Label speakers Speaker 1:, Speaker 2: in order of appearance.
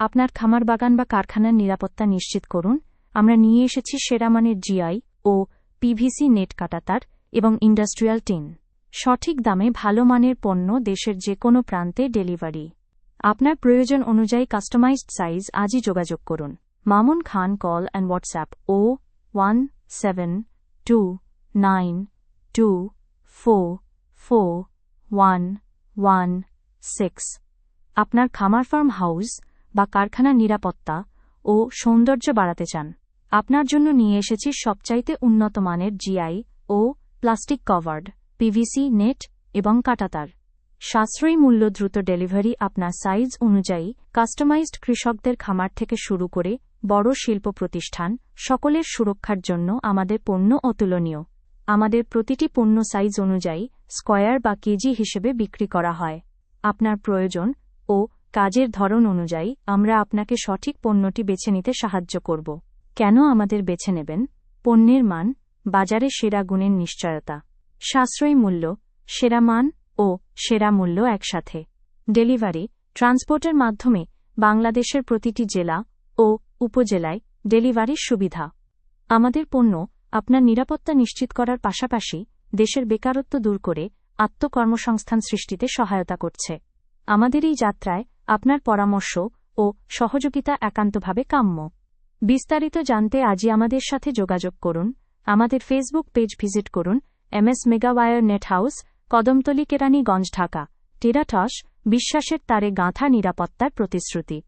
Speaker 1: আপনার খামার বাগান বা কারখানার নিরাপত্তা নিশ্চিত করুন। আমরা নিয়ে এসেছি সেরা মানের জিআই ও পিভিসি নেট কাটাতার এবং ইন্ডাস্ট্রিয়াল টিন। সঠিক দামে ভালো মানের পণ্য দেশের যে কোনো প্রান্তে ডেলিভারি। আপনার প্রয়োজন অনুযায়ী কাস্টমাইজড সাইজ আজই যোগাযোগ করুন। Mamun Khan call and WhatsApp o one seven two nine two four four one one six. আপনার খামার ফার্ম হাউস বা কারখানার নিরাপত্তা ও সৌন্দর্য বাড়াতে চান। আপনার জন্য নিয়ে এসেছি সবচাইতে উন্নত মানের জিআই ও প্লাস্টিক কভার্ড, পিভিসি, নেট এবং কাটাতার। সাশ্রয়ী মূল্য দ্রুত ডেলিভারি আপনার সাইজ অনুযায়ী কাস্টমাইজড কৃষকদের খামার থেকে শুরু করে বড় শিল্প প্রতিষ্ঠান সকলের সুরক্ষার জন্য আমাদের পণ্য অতুলনীয়। আমাদের প্রতিটি পণ্য সাইজ অনুযায়ী স্কয়ার বা কেজি হিসেবে বিক্রি করা হয়। আপনার প্রয়োজন ও কাজের ধরন অনুযায়ী, আমরা আপনাকে সঠিক পণ্যটি বেছে নিতে সাহায্য করব। কেন আমাদের বেছে নেবেন? পণ্যের মান, বাজারে সেরা গুণের নিশ্চয়তা, সাশ্রয়ী মূল্য, সেরা মান ও সেরা মূল্য একসাথে। ডেলিভারি, ট্রান্সপোর্টের মাধ্যমে, বাংলাদেশের প্রতিটি জেলা ও উপজেলায় ডেলিভারির সুবিধা। আমাদের পণ্য আপনার নিরাপত্তা নিশ্চিত করার পাশাপাশি দেশের বেকারত্ব দূর করে আত্মকর্মসংস্থান সৃষ্টিতে সহায়তা করছে। আমাদের এই যাত্রায় আপনার পরামর্শ ও সহযোগিতা একান্তভাবে কাম্য। বিস্তারিত জানতে আজই আমাদের সাথে যোগাযোগ করুন, আমাদের ফেসবুক পেজ ভিজিট করুন M S Megawire net house, Kadamtali Keraniganj, Dhaka. টেরাঠস বিশ্বাসের তারে গাঁথা নিরাপত্তার প্রতিশ্রুতি।